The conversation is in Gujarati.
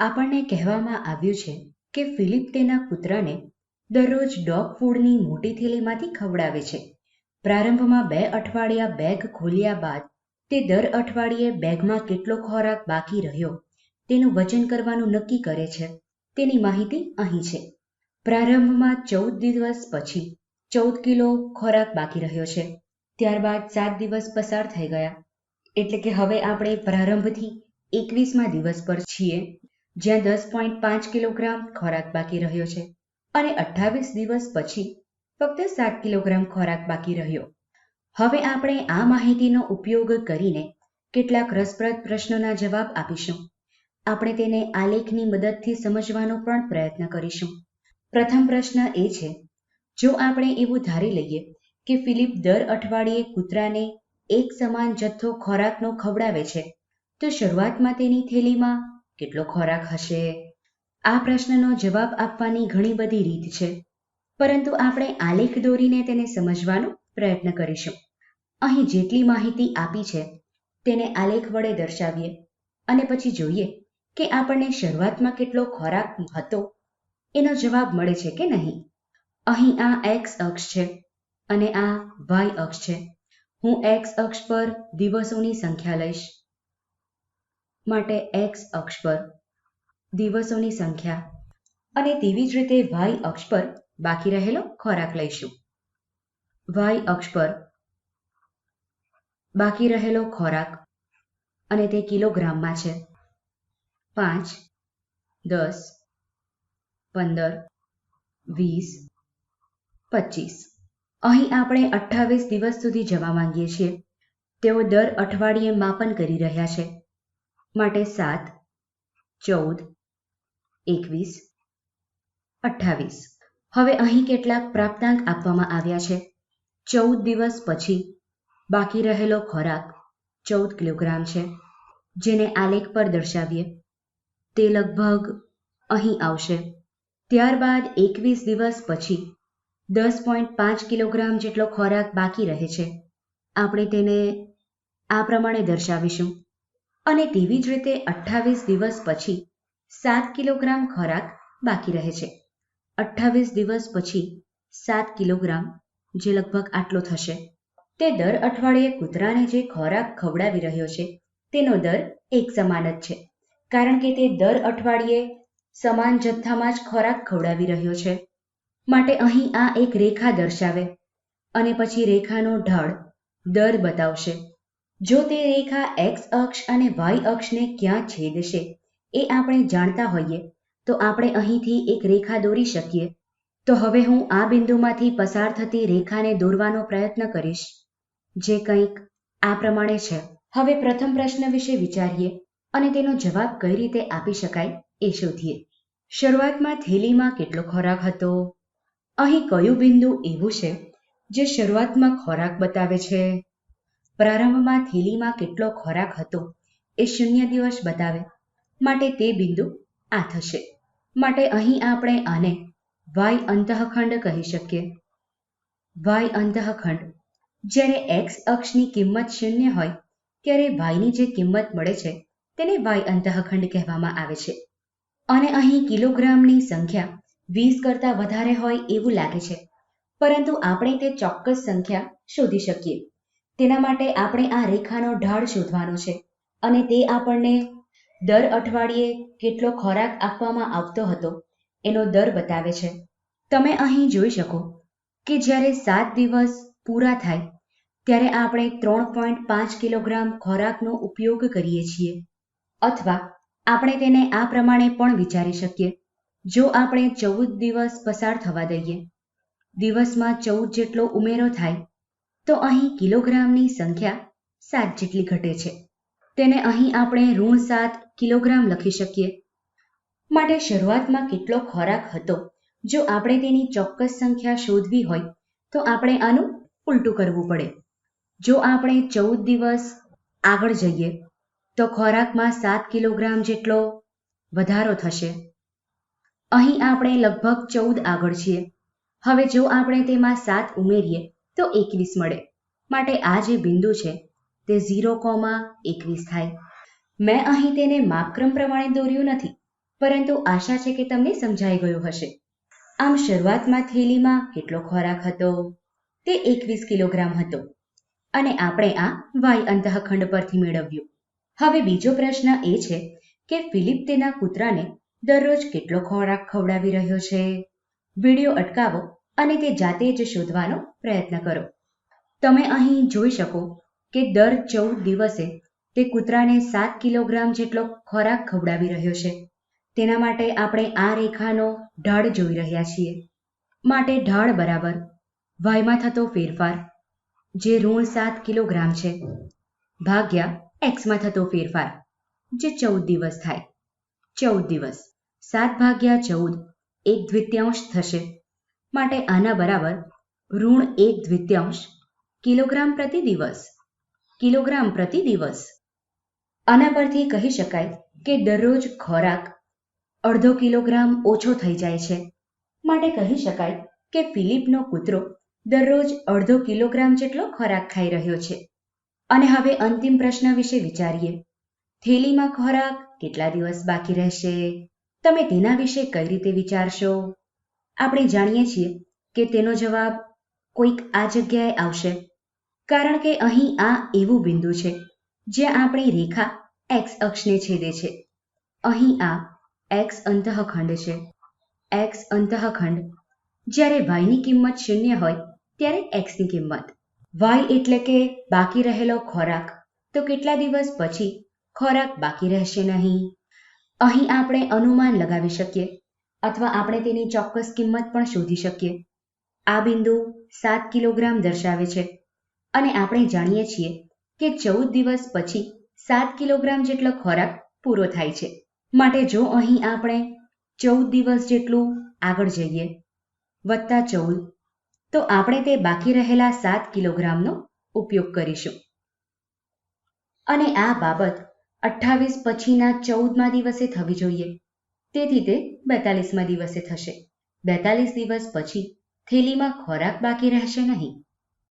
આપણને કહેવામાં આવ્યું છે કે ફિલિપ તેના પુત્રને દરરોજ ડોગ ફૂડની મોટી થેલીમાંથી ખવડાવે છે. પ્રારંભમાં બે અઠવાડિયા બેગ ખોલ્યા બાદ તે દર અઠવાડિયે બેગમાં કેટલો ખોરાક બાકી રહ્યો તેનું વજન કરવાનું નક્કી કરે છે. તેની માહિતી અહીં છે. પ્રારંભમાં ચૌદ દિવસ પછી ચૌદ કિલો ખોરાક બાકી રહ્યો છે. ત્યારબાદ સાત દિવસ પસાર થઈ ગયા. એટલે કે હવે આપણે પ્રારંભથી એકવીસમા દિવસ પર છીએ. જ્યાં દસ પોઈન્ટ પાંચ કિલોગ્રામ ખોરાક બાકી રહ્યો છે અને અઠ્ઠાવીસ દિવસ પછી ફક્ત સાત કિલોગ્રામ ખોરાક બાકી રહ્યો. હવે આપણે આ માહિતીનો ઉપયોગ કરીને કેટલાક રસપ્રદ પ્રશ્નોના જવાબ આપીશું. આપણે તેને આલેખની મદદથી સમજવાનો પણ પ્રયત્ન કરીશું. પ્રથમ પ્રશ્ન એ છે, જો આપણે એવું ધારી લઈએ કે ફિલિપ દર અઠવાડિયે કૂતરાને એક સમાન જથ્થો ખોરાકનો ખવડાવે છે, તો શરૂઆતમાં તેની થેલીમાં કેટલો ખોરાક હશે? આ પ્રશ્નનો જવાબ આપવાની ઘણી બધી રીત છે. પરંતુ આપણે આલેખ દોરીને તેને સમજવાનો પ્રયત્ન કરીશું. અહીં જેટલી માહિતી આપી છે, તેને આલેખ વડે દર્શાવીએ અને પછી જોઈએ કે આપણને શરૂઆતમાં કેટલો ખોરાક હતો. એનો જવાબ મળે છે કે નહીં? અહીં આ એક્સ અક્ષ છે અને આ વાય અક્ષ છે. હું એક્સ અક્ષ પર દિવસોની સંખ્યા લઈશ. માટે એક્સ અક્ષ પર દિવસોની સંખ્યા અને તેવી જ રીતે વાય અક્ષ પર બાકી રહેલો ખોરાક લઈશું. વાય અક્ષ પર બાકી રહેલો ખોરાક અને તે કિલોગ્રામમાં છે. પાંચ, દસ, પંદર, વીસ, પચીસ. અહીં આપણે અઠ્ઠાવીસ દિવસ સુધી જવા માંગીએ છીએ. તેઓ દર અઠવાડિયે માપન કરી રહ્યા છે. માટે સાત, ચૌદ, એકવીસ, અઠ્ઠાવીસ. હવે અહીં કેટલાક પ્રાપ્તાંક આપવામાં આવ્યા છે. ચૌદ દિવસ પછી બાકી રહેલો ખોરાક ચૌદ કિલોગ્રામ છે. જેને આલેખ પર દર્શાવીએ, તે લગભગ અહીં આવશે. ત્યારબાદ એકવીસ દિવસ પછી દસ પોઈન્ટ પાંચ કિલોગ્રામ જેટલો ખોરાક બાકી રહે છે. આપણે તેને આ પ્રમાણે દર્શાવીશું. અને તેવી જ રીતે અઠ્ઠાવીસ દિવસ પછી સાત કિલોગ્રામ ખોરાક બાકી રહે છે. અઠ્ઠાવીસ દિવસ પછી સાત કિલોગ્રામ, જે લગભગ આટલો થશે. તે દર અઠવાડિયે કૂતરાને જે ખોરાક ખવડાવી રહ્યો છે, તેનો દર એક સમાન જ છે. કારણ કે તે દર અઠવાડિયે સમાન જથ્થામાં જ ખોરાક ખવડાવી રહ્યો છે. માટે અહીં આ એક રેખા દર્શાવે અને પછી રેખાનો ઢાળ દર બતાવશે. જો તે રેખા એક્સ અક્ષ અને વાય અક્ષને ક્યાં છેદશે એ આપણે જાણતા હોઈએ, તો આપણે અહીંથી એક રેખા દોરી શકીએ. તો હવે હું આ બિંદુમાંથી પસાર થતી રેખાને દોરવાનો પ્રયત્ન કરીશ, જે કંઈક આ પ્રમાણે છે. હવે પ્રથમ પ્રશ્ન વિશે વિચારીએ અને તેનો જવાબ કઈ રીતે આપી શકાય એ શોધીએ. શરૂઆતમાં થેલીમાં કેટલો ખોરાક હતો? અહીં કયું બિંદુ એવું છે જે શરૂઆતમાં ખોરાક બતાવે છે? પ્રારંભમાં થેલીમાં કેટલો ખોરાક હતો એ શૂન્ય દિવસ બતાવે. માટે તે બિંદુ આ થશે. માટે અહીં આપણે આને વાય અંતઃખંડ કહી શકીએ. વાય અંતઃખંડ જ્યારે એક્સ અક્ષની કિંમત શૂન્ય હોય ત્યારે વાયની જે કિંમત મળે છે તેને વાય અંતઃખંડ કહેવામાં આવે છે. અને અહીં કિલોગ્રામની સંખ્યા વીસ કરતાં વધારે હોય એવું લાગે છે. પરંતુ આપણે તે ચોક્કસ સંખ્યા શોધી શકીએ. તેના માટે આપણે આ રેખાનો ઢાળ શોધવાનો છે અને તે આપણને દર અઠવાડિયે કેટલો ખોરાક આપવામાં આવતો હતો એનો દર બતાવે છે. તમે અહીં જોઈ શકો કે જ્યારે સાત દિવસ પૂરા થાય, ત્યારે આપણે ત્રણ પોઈન્ટ પાંચ કિલોગ્રામ ખોરાકનો ઉપયોગ કરીએ છીએ. અથવા આપણે તેને આ પ્રમાણે પણ વિચારી શકીએ, જો આપણે ચૌદ દિવસ પસાર થવા દઈએ. દિવસમાં ચૌદ જેટલો ઉમેરો થાય તો અહીં કિલોગ્રામની સંખ્યા સાત જેટલી ઘટે છે. તેને અહીં આપણે ઋણ સાત કિલોગ્રામ લખી શકીએ. માટે શરૂઆતમાં કેટલો ખોરાક હતો? જો આપણે તેની ચોક્કસ સંખ્યા શોધવી હોય, તો આપણે આનું ઉલટું કરવું પડે. જો આપણે ચૌદ દિવસ આગળ જઈએ, તો ખોરાકમાં સાત કિલોગ્રામ જેટલો વધારો થશે. અહીં આપણે લગભગ ચૌદ આગળ છીએ. હવે જો આપણે તેમાં સાત ઉમેરીએ તો એકવીસ મળે. માટે આ જે બિંદુ છે, તે ઝીરો કોમા એકવીસ થાય. મેં અહીં તેને માપક્રમ પ્રમાણે દોર્યું નથી, પરંતુ આશા છે કે તમને સમજાઈ ગયું હશે. આમ શરૂઆતમાં થેલીમાં કેટલો ખોરાક હતો? તે એકવીસ કિલોગ્રામ હતો. અને આપણે આ વાય અંતઃખંડ પરથી મેળવ્યું. હવે બીજો પ્રશ્ન એ છે કે ફિલિપ તેના કૂતરાને દરરોજ કેટલો ખોરાક ખવડાવી રહ્યો છે? વીડિયો અટકાવો. અને તે જાતે જ શોધવાનો પ્રયત્ન કરો. તમે અહીં જોઈ શકો કે દર ચૌદ દિવસે તે કૂતરાને સાત કિલોગ્રામ જેટલો ખોરાક ખવડાવી રહ્યો છે. તેના માટે આપણે આ રેખાનો ઢાળ જોઈ રહ્યા છીએ. માટે ઢાળ બરાબર વાયમાં થતો ફેરફાર, જે ઋણ સાત કિલોગ્રામ છે, ભાગ્યા એક્સમાં થતો ફેરફાર, જે ચૌદ દિવસ થાય. ચૌદ દિવસ, સાત ભાગ્યા ચૌદ, એક દ્વિતીયાંશ થશે. માટે આના બરાબર ઋણ એક દ્વિતીયાંશ કિલોગ્રામ પ્રતિ દિવસ. કિલોગ્રામ પ્રતિ દિવસ. આના પરથી કહી શકાય કે દરરોજ ખોરાક અડધો કિલોગ્રામ ઓછો થઈ જાય છે. માટે કહી શકાય કે ફિલિપનો કૂતરો દરરોજ અડધો કિલોગ્રામ જેટલો ખોરાક ખાઈ રહ્યો છે. અને હવે અંતિમ પ્રશ્ન વિશે વિચારીએ. થેલીમાં ખોરાક કેટલા દિવસ બાકી રહેશે? તમે તેના વિશે કઈ રીતે વિચારશો? આપણે જાણીએ છીએ કે તેનો જવાબ કોઈક આ જગ્યાએ આવશે. કારણ કે અહીં આ એવું બિંદુ છે જ્યાં આપણી રેખા એક્સ અક્ષને છેદે છે. અહીં આ એક્સ અંતઃખંડ છે. એક્સ અંતઃખંડ, જ્યારે વાયની કિંમત શૂન્ય હોય, ત્યારે એક્સની કિંમત. વાય એટલે કે બાકી રહેલો ખોરાક. તો કેટલા દિવસ પછી ખોરાક બાકી રહેશે નહીં? અહીં આપણે અનુમાન લગાવી શકીએ. અથવા આપણે તેની ચોક્કસ કિંમત પણ શોધી શકીએ. આ બિંદુ સાત કિલોગ્રામ દર્શાવે છે. અને આપણે જાણીએ છીએ કે ચૌદ દિવસ પછી સાત કિલોગ્રામ જેટલો ખોરાક પૂરો થાય છે. માટે જો અહીં આપણે ચૌદ દિવસ જેટલું આગળ જઈએ, વત્તા ચૌદ, તો આપણે તે બાકી રહેલા સાત કિલોગ્રામનો ઉપયોગ કરીશું. અને આ બાબત અઠ્ઠાવીસ પછીના ચૌદમા દિવસે થવી જોઈએ. તેથી તે બેતાલીસમા દિવસે થશે. બેતાલીસ દિવસ પછી થેલીમાં ખોરાક બાકી રહેશે નહીં.